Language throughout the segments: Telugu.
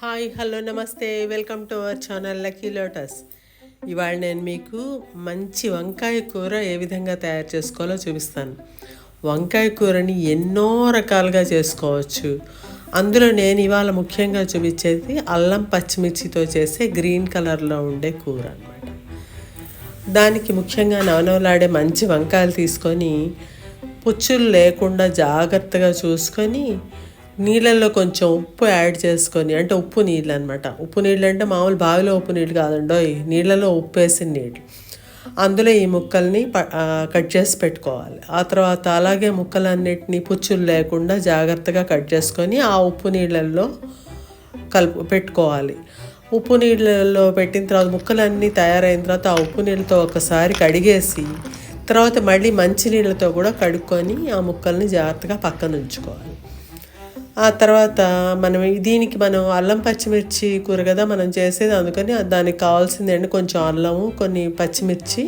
హాయ్ హలో నమస్తే. Welcome to our channel lucky lotus. ఇవాళ నేను మీకు మంచి వంకాయ కూర ఏ విధంగా తయారు చేసుకోవాలో చూపిస్తాను. వంకాయ కూరని ఎన్నో రకాలుగా చేసుకోవచ్చు. అందులో నేను ఇవాళ ముఖ్యంగా చూపించేది అల్లం పచ్చిమిర్చితో చేసే గ్రీన్ కలర్లో ఉండే కూర అనమాట దానికి ముఖ్యంగా నవనవలాడే మంచి వంకాయలు తీసుకొని పుచ్చులు లేకుండా జాగ్రత్తగా చూసుకొని నీళ్ళల్లో కొంచెం ఉప్పు యాడ్ చేసుకొని అంటే ఉప్పు నీళ్ళు అనమాట ఉప్పు నీళ్ళు అంటే మామూలు బావిలో ఉప్పు నీళ్ళు కాదండో నీళ్ళలో ఉప్పు వేసిన నీళ్ళు. అందులో ఈ ముక్కల్ని ప- కట్ చేసి పెట్టుకోవాలి. ఆ తర్వాత అలాగే ముక్కలన్నిటిని పుచ్చులు లేకుండా జాగ్రత్తగా కట్ చేసుకొని ఆ ఉప్పు నీళ్ళల్లో కలుపు పెట్టుకోవాలి. ఉప్పు నీళ్ళలో పెట్టిన తర్వాత ముక్కలన్నీ తయారైన తర్వాత ఆ ఉప్పు నీళ్ళతో ఒకసారి కడిగేసి తర్వాత మళ్ళీ మంచి నీళ్ళతో కూడా కడుక్కొని ఆ ముక్కల్ని జాగ్రత్తగా పక్కన ఉంచుకోవాలి. ఆ తర్వాత మనం దీనికి మనం అల్లం పచ్చిమిర్చి కూర కదా మనం చేసేది. అందుకని దానికి కావాల్సింది ఏంటి? కొంచెం అల్లము కొన్ని పచ్చిమిర్చి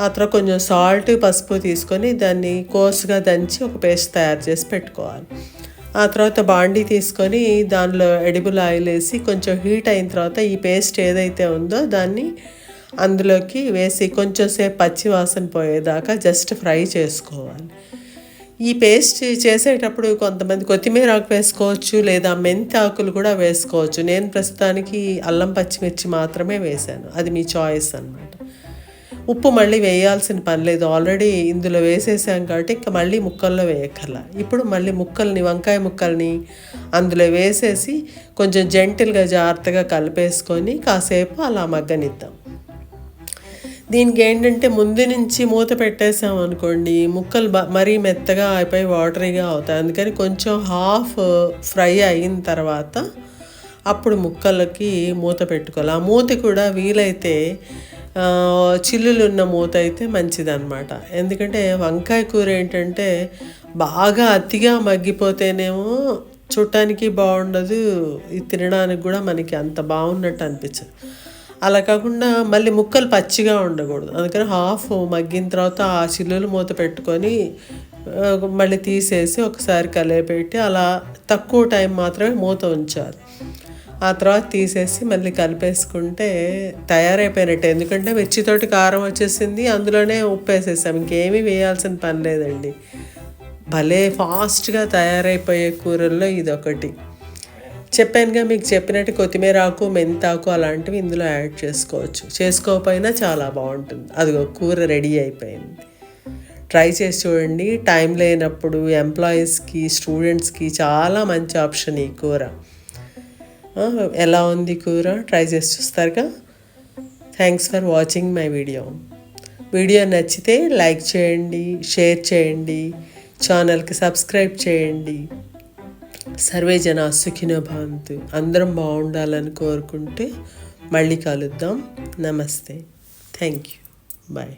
ఆ తర్వాత కొంచెం సాల్ట్ పసుపు తీసుకొని దాన్ని కోసుగా దంచి ఒక పేస్ట్ తయారు చేసి పెట్టుకోవాలి. ఆ తర్వాత బాండీ తీసుకొని దానిలో ఎడిబుల్ ఆయిల్ వేసి కొంచెం హీట్ అయిన తర్వాత ఈ పేస్ట్ ఏదైతే ఉందో దాన్ని అందులోకి వేసి కొంచెం సేపు పచ్చి వాసన పోయేదాకా జస్ట్ ఫ్రై చేసుకోవాలి. ఈ పేస్ట్ చేసేటప్పుడు కొంతమంది కొత్తిమీర ఆకు వేసుకోవచ్చు లేదా మెంతి ఆకులు కూడా వేసుకోవచ్చు. నేను ప్రస్తుతానికి అల్లం పచ్చిమిర్చి మాత్రమే వేశాను. అది మీ చాయిస్ అన్నమాట. ఉప్పు మళ్ళీ వేయాల్సిన పని లేదు. ఆల్రెడీ ఇందులో వేసేసాం కాబట్టి ఇంకా మళ్ళీ ముక్కల్లో వేయక్కర్లా. ఇప్పుడు మళ్ళీ ముక్కల్ని వంకాయ ముక్కల్ని అందులో వేసేసి కొంచెం జెంటిల్గా జాగ్రత్తగా కలిపేసుకొని కాసేపు అలా మగ్గనిద్దాం. దీనికి ఏంటంటే ముందు నుంచి మూత పెట్టేసాం అనుకోండి ముక్కలు మరీ మెత్తగా అయిపోయి వాటరీగా అవుతాయి. అందుకని కొంచెం హాఫ్ ఫ్రై అయిన తర్వాత అప్పుడు ముక్కలకి మూత పెట్టుకోవాలి. ఆ మూత కూడా వీలైతే చిల్లులు ఉన్న మూత అయితే మంచిదన్నమాట. ఎందుకంటే వంకాయ కూర ఏంటంటే బాగా అతిగా మగ్గిపోతేనేమో చూడటానికి బాగుండదు ఇది తినడానికి కూడా మనకి అంత బాగున్నట్టు అనిపించదు. అలా కాకుండా మళ్ళీ ముక్కలు పచ్చిగా ఉండకూడదు. అందుకని హాఫ్ మగ్గిన తర్వాత ఆ చిల్లులు మూత పెట్టుకొని మళ్ళీ తీసేసి ఒకసారి కలిపెట్టి అలా తక్కువ టైం మాత్రమే మూత ఉంచాలి. ఆ తర్వాత తీసేసి మళ్ళీ కలిపేసుకుంటే తయారైపోయినట్టు. ఎందుకంటే మిర్చితోటి కారం వచ్చేసింది అందులోనే ఉప్పు వేసేసాం ఇంకేమీ వేయాల్సిన పని లేదండి. భలే ఫాస్ట్గా తయారైపోయే కూరల్లో ఇది ఒకటి చెప్పానుగా మీకు చెప్పినట్టు కొత్తిమీర ఆకు మెంతాకు అలాంటివి ఇందులో యాడ్ చేసుకోవచ్చు. చేసుకోకపోయినా చాలా బాగుంటుంది. అదిగో కూర రెడీ అయిపోయింది. ట్రై చేసి చూడండి. టైం లేనప్పుడు ఎంప్లాయీస్కి స్టూడెంట్స్కి చాలా మంచి ఆప్షన్ ఈ కూర. ఎలా ఉంది కూర? ట్రై చేసి చూస్తారుగా? Thanks for watching my video video నచ్చితే లైక్ చేయండి షేర్ చేయండి ఛానల్కి సబ్స్క్రైబ్ చేయండి. సర్వే జన సుఖినో భవంతు. అందరం బాగుండాలని కోరుకుంటే మళ్ళీ కలుద్దాం. నమస్తే. Thank you bye